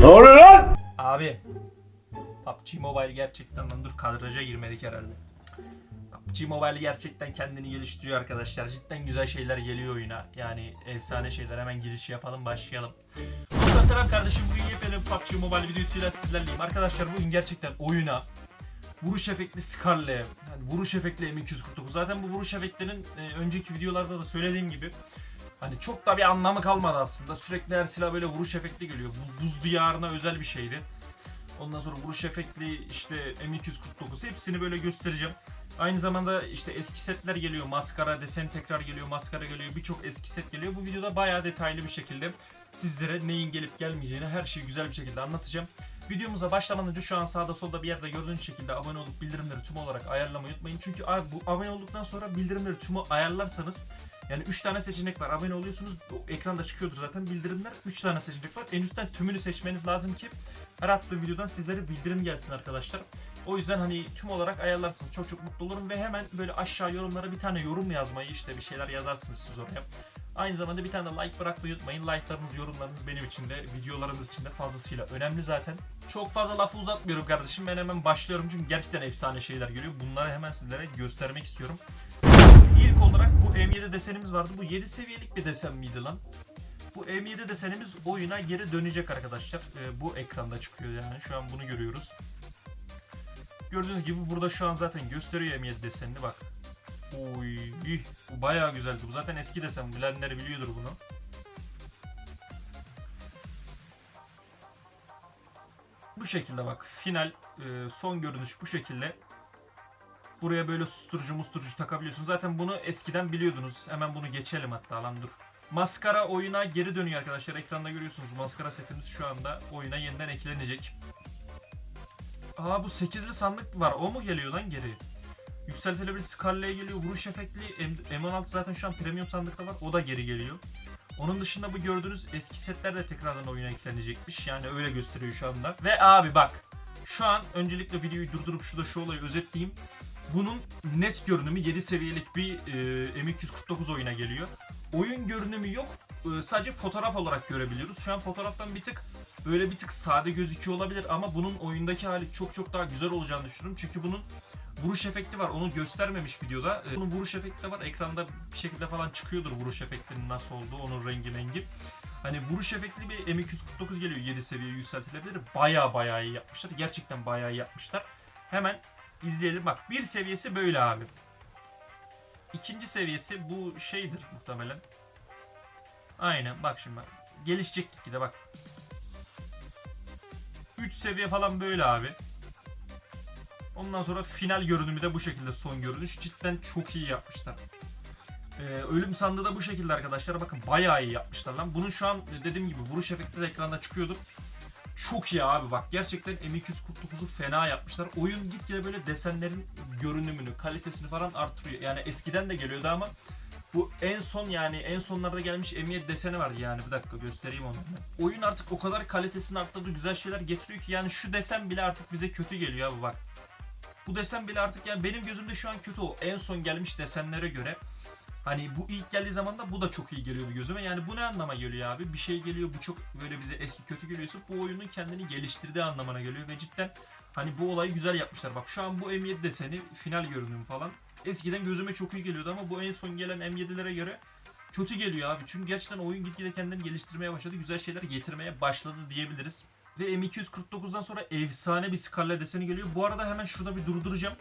Ne lan? Abi PUBG Mobile gerçekten lan dur kadraja girmedik herhalde. PUBG Mobile gerçekten kendini geliştiriyor arkadaşlar. Cidden güzel şeyler geliyor oyuna. Yani efsane şeyler. Hemen giriş yapalım başlayalım. Dostlar selam kardeşim. Bugün yepyeni PUBG Mobile videosuyla sizlerleyim. Arkadaşlar bugün gerçekten oyuna vuruş efektli Scarlet, yani vuruş efektli M249. Zaten bu vuruş efektlerinin e, önceki videolarda da söylediğim gibi Hani çok da bir anlamı kalmadı aslında. Sürekli her silah böyle vuruş efekti geliyor. Bu buz diyarına özel bir şeydi. Ondan sonra vuruş efektli işte M249 hepsini böyle göstereceğim. Aynı zamanda işte eski setler geliyor. Maskara desen tekrar geliyor. Maskara geliyor. Birçok eski set geliyor. Bu videoda bayağı detaylı bir şekilde sizlere neyin gelip gelmeyeceğini her şeyi güzel bir şekilde anlatacağım. Videomuza başlamadan önce şu an sağda solda bir yerde gördüğünüz şekilde abone olup bildirimleri tüm olarak ayarlamayı unutmayın. Çünkü bu abone olduktan sonra bildirimleri tümü ayarlarsanız yani 3 tane seçenek var. Abone oluyorsunuz. Ekranda çıkıyordur zaten bildirimler. 3 tane seçenek var. En üstten tümünü seçmeniz lazım ki her attığım videodan sizlere bildirim gelsin arkadaşlar. O yüzden hani tüm olarak ayarlarsınız. Çok çok mutlu olurum ve hemen böyle aşağı yorumlara bir tane yorum yazmayı işte bir şeyler yazarsınız siz oraya. Aynı zamanda bir tane de like bırakmayı unutmayın. Like'larınız, yorumlarınız benim için de, videolarınız için de fazlasıyla önemli zaten. Çok fazla lafı uzatmıyorum kardeşim. Ben hemen başlıyorum çünkü gerçekten efsane şeyler geliyor. Bunları hemen sizlere göstermek istiyorum. İlk olarak bu M7 desenimiz vardı. Bu 7 seviyelik bir desen miydi lan? Bu M7 desenimiz oyuna geri dönecek arkadaşlar. Ee, bu ekranda çıkıyor yani. Şu an bunu görüyoruz. Gördüğünüz gibi burada şu an zaten gösteriyor M7 desenini bak. Oy, bu bayağı güzeldi. Bu zaten eski desen. Bilenler biliyordur bunu. Bu şekilde bak. Final e, son görünüş bu şekilde. Buraya böyle susturucu musturucu takabiliyorsun. Zaten bunu eskiden biliyordunuz. Hemen bunu geçelim hatta lan dur. Maskara oyuna geri dönüyor arkadaşlar. Ekranda görüyorsunuz. Maskara setimiz şu anda oyuna yeniden eklenecek. Aa bu 8'li sandık var. O mu geliyor lan geri? Yükseltilebilir Scarlet'e geliyor. Vuruş efektli M- M16 zaten şu an premium sandıkta var. O da geri geliyor. Onun dışında bu gördüğünüz eski setler de tekrardan oyuna eklenecekmiş. Yani öyle gösteriyor şu anda. Ve abi bak. Şu an öncelikle videoyu durdurup şurada şu olayı özetleyeyim. Bunun net görünümü 7 seviyelik bir e, M249 oyuna geliyor. Oyun görünümü yok. E, sadece fotoğraf olarak görebiliyoruz. Şu an fotoğraftan bir tık böyle bir tık sade gözüküyor olabilir ama bunun oyundaki hali çok çok daha güzel olacağını düşünüyorum. Çünkü bunun vuruş efekti var. Onu göstermemiş videoda. E, bunun vuruş efekti de var. Ekranda bir şekilde falan çıkıyordur vuruş efektinin nasıl olduğu, onun rengi rengi. Hani vuruş efektli bir M249 geliyor 7 seviye yükseltilebilir. Baya baya iyi yapmışlar. Gerçekten baya iyi yapmışlar. Hemen izleyelim. Bak bir seviyesi böyle abi. İkinci seviyesi bu şeydir muhtemelen. Aynen bak şimdi bak. Gelişecek gitgide bak. 3 seviye falan böyle abi. Ondan sonra final görünümü de bu şekilde son görünüş. Cidden çok iyi yapmışlar. Ee, ölüm sandığı da bu şekilde arkadaşlar. Bakın bayağı iyi yapmışlar lan. Bunun şu an dediğim gibi vuruş efekti de ekranda çıkıyordur. Çok iyi abi bak gerçekten M249'u fena yapmışlar. Oyun gitgide böyle desenlerin görünümünü, kalitesini falan artırıyor. Yani eskiden de geliyordu ama bu en son yani en sonlarda gelmiş M7 deseni vardı yani bir dakika göstereyim onu. Oyun artık o kadar kalitesini arttırdı güzel şeyler getiriyor ki yani şu desen bile artık bize kötü geliyor abi bak. Bu desen bile artık yani benim gözümde şu an kötü o. En son gelmiş desenlere göre Hani bu ilk geldiği zaman da bu da çok iyi geliyordu gözüme. Yani bu ne anlama geliyor abi? Bir şey geliyor bu çok böyle bize eski kötü geliyorsa bu oyunun kendini geliştirdiği anlamına geliyor ve cidden hani bu olayı güzel yapmışlar. Bak şu an bu M7 deseni final görünüm falan. Eskiden gözüme çok iyi geliyordu ama bu en son gelen M7'lere göre kötü geliyor abi. Çünkü gerçekten oyun gitgide kendini geliştirmeye başladı. Güzel şeyler getirmeye başladı diyebiliriz. Ve M249'dan sonra efsane bir Scarlet deseni geliyor. Bu arada hemen şurada bir durduracağım.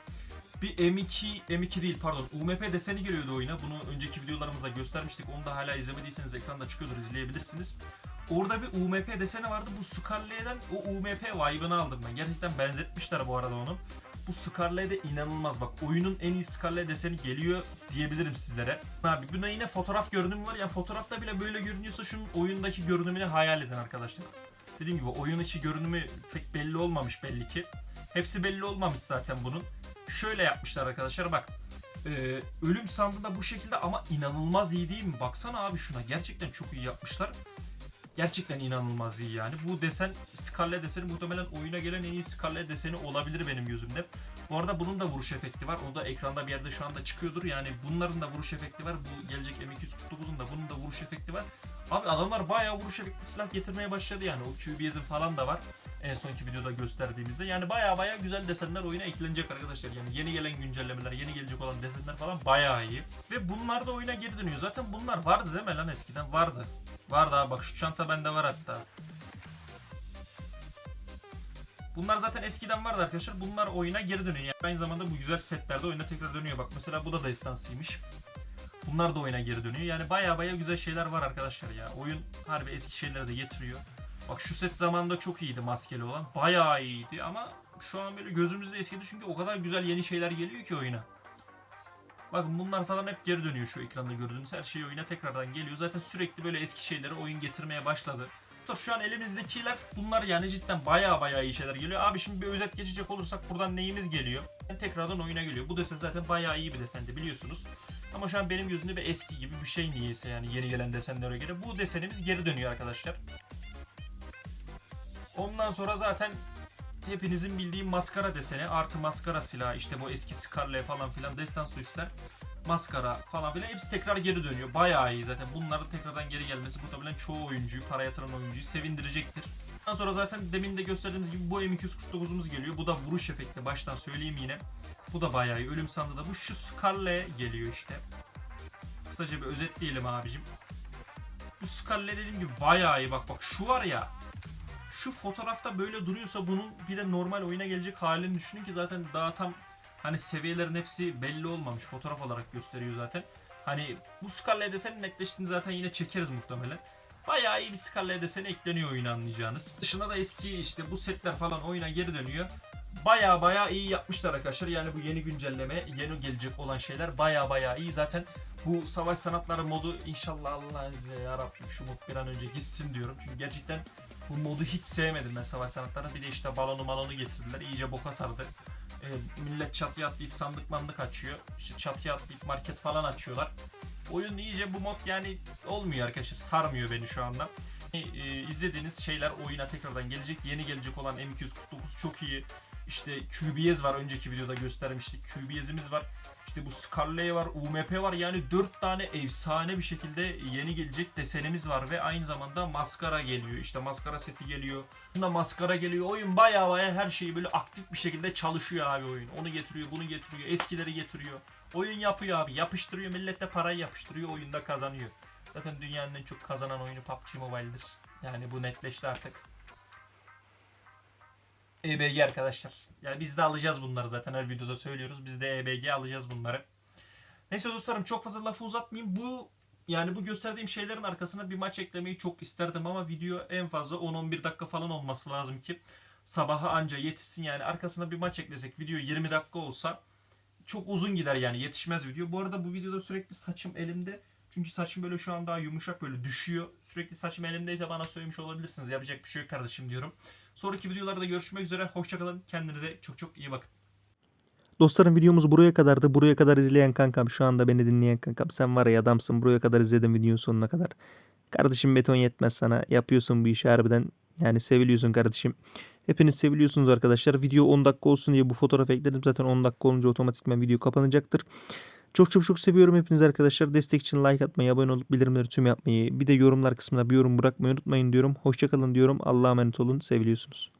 Bir M2, M2 değil pardon UMP deseni geliyordu oyuna. Bunu önceki videolarımızda göstermiştik. Onu da hala izlemediyseniz ekranda çıkıyordur izleyebilirsiniz. Orada bir UMP deseni vardı. Bu Scarlet'den o UMP vibe'ını aldım ben. Gerçekten benzetmişler bu arada onu. Bu Scarlet'e inanılmaz bak. Oyunun en iyi Scarlet deseni geliyor diyebilirim sizlere. Abi buna yine fotoğraf görünümü var. Yani fotoğrafta bile böyle görünüyorsa şunun oyundaki görünümünü hayal edin arkadaşlar. Dediğim gibi oyun içi görünümü pek belli olmamış belli ki. Hepsi belli olmamış zaten bunun şöyle yapmışlar arkadaşlar bak. Ee, ölüm sandığı da bu şekilde ama inanılmaz iyi değil mi? Baksana abi şuna. Gerçekten çok iyi yapmışlar. Gerçekten inanılmaz iyi yani. Bu desen Scarlet deseni muhtemelen oyuna gelen en iyi Scarlet deseni olabilir benim gözümde. Bu arada bunun da vuruş efekti var. O da ekranda bir yerde şu anda çıkıyordur. Yani bunların da vuruş efekti var. Bu gelecek M249'un da bunun da vuruş efekti var. Abi adamlar bayağı vuruş efektli silah getirmeye başladı yani. O QBS'in falan da var. En sonki videoda gösterdiğimizde. Yani bayağı bayağı güzel desenler oyuna eklenecek arkadaşlar. Yani yeni gelen güncellemeler, yeni gelecek olan desenler falan bayağı iyi. Ve bunlar da oyuna geri dönüyor. Zaten bunlar vardı değil mi lan eskiden? Vardı. Vardı abi bak şu çanta bende var hatta. Bunlar zaten eskiden vardı arkadaşlar. Bunlar oyuna geri dönüyor. Yani aynı zamanda bu güzel setler de oyuna tekrar dönüyor. Bak mesela bu da destansıymış. Bunlar da oyuna geri dönüyor. Yani baya baya güzel şeyler var arkadaşlar ya. Oyun harbi eski şeyleri de getiriyor. Bak şu set zamanında çok iyiydi maskeli olan. Bayağı iyiydi ama şu an böyle gözümüzde eskidi çünkü o kadar güzel yeni şeyler geliyor ki oyuna. Bakın bunlar falan hep geri dönüyor şu ekranda gördüğünüz her şey oyuna tekrardan geliyor. Zaten sürekli böyle eski şeyleri oyun getirmeye başladı. Şu an elimizdekiler bunlar yani cidden baya baya iyi şeyler geliyor. Abi şimdi bir özet geçecek olursak buradan neyimiz geliyor? Tekrardan oyuna geliyor. Bu desen zaten baya iyi bir desendi biliyorsunuz. Ama şu an benim gözümde bir eski gibi bir şey niyeyse yani yeni gelen desenlere göre. Bu desenimiz geri dönüyor arkadaşlar. Ondan sonra zaten hepinizin bildiği maskara deseni artı maskara silahı işte bu eski Scarlet falan filan destansı üstler maskara falan filan hepsi tekrar geri dönüyor. Bayağı iyi zaten. Bunların tekrardan geri gelmesi muhtemelen çoğu oyuncuyu, para yatıran oyuncuyu sevindirecektir. Ondan sonra zaten demin de gösterdiğimiz gibi bu M249'umuz geliyor. Bu da vuruş efekti. Baştan söyleyeyim yine. Bu da bayağı iyi. Ölüm sandı da bu. Şu Scarlet geliyor işte. Kısaca bir özetleyelim abicim. Bu Scarlet dediğim gibi bayağı iyi. Bak bak şu var ya. Şu fotoğrafta böyle duruyorsa bunun bir de normal oyuna gelecek halini düşünün ki zaten daha tam Hani seviyelerin hepsi belli olmamış. Fotoğraf olarak gösteriyor zaten. Hani bu Scarlet deseni netleştiğini zaten yine çekeriz muhtemelen. Bayağı iyi bir Scarlet deseni ekleniyor oyuna anlayacağınız. Dışında da eski işte bu setler falan oyuna geri dönüyor. Baya baya iyi yapmışlar arkadaşlar. Yani bu yeni güncelleme, yeni gelecek olan şeyler baya baya iyi. Zaten bu savaş sanatları modu inşallah Allah'ın izniyle yarabbim şu mod bir an önce gitsin diyorum. Çünkü gerçekten bu modu hiç sevmedim ben savaş sanatlarını. Bir de işte balonu malonu getirdiler. İyice boka sardı. E, millet çatıya atlayıp sandık mandık açıyor. İşte çatıya atlayıp market falan açıyorlar. Oyun iyice bu mod yani olmuyor arkadaşlar. Sarmıyor beni şu anda. E, e, izlediğiniz şeyler oyuna tekrardan gelecek. Yeni gelecek olan M249 çok iyi. İşte QBS var önceki videoda göstermiştik. QBS'imiz var. İşte bu Scarlet var, UMP var. Yani 4 tane efsane bir şekilde yeni gelecek desenimiz var ve aynı zamanda maskara geliyor. İşte maskara seti geliyor. Bunda maskara geliyor. Oyun baya baya her şeyi böyle aktif bir şekilde çalışıyor abi oyun. Onu getiriyor, bunu getiriyor, eskileri getiriyor. Oyun yapıyor abi. Yapıştırıyor. Millet de parayı yapıştırıyor. Oyunda kazanıyor. Zaten dünyanın en çok kazanan oyunu PUBG Mobile'dir. Yani bu netleşti artık. EBG arkadaşlar. Yani biz de alacağız bunları zaten her videoda söylüyoruz. Biz de EBG alacağız bunları. Neyse dostlarım çok fazla lafı uzatmayayım. Bu yani bu gösterdiğim şeylerin arkasına bir maç eklemeyi çok isterdim ama video en fazla 10-11 dakika falan olması lazım ki sabaha anca yetişsin yani arkasına bir maç eklesek video 20 dakika olsa çok uzun gider yani yetişmez video. Bu arada bu videoda sürekli saçım elimde. Çünkü saçım böyle şu an daha yumuşak böyle düşüyor. Sürekli saçım elimdeyse bana söylemiş olabilirsiniz. Yapacak bir şey yok kardeşim diyorum. Sonraki videolarda görüşmek üzere. Hoşçakalın. Kendinize çok çok iyi bakın. Dostlarım videomuz buraya kadardı. Buraya kadar izleyen kankam şu anda beni dinleyen kankam sen var ya adamsın buraya kadar izledin videonun sonuna kadar. Kardeşim beton yetmez sana. Yapıyorsun bu işi harbiden. Yani seviliyorsun kardeşim. Hepiniz seviliyorsunuz arkadaşlar. Video 10 dakika olsun diye bu fotoğraf ekledim. Zaten 10 dakika olunca otomatikman video kapanacaktır. Çok çok çok seviyorum hepiniz arkadaşlar. Destek için like atmayı, abone olup bildirimleri tüm yapmayı, bir de yorumlar kısmına bir yorum bırakmayı unutmayın diyorum. Hoşçakalın diyorum. Allah'a emanet olun. Seviliyorsunuz.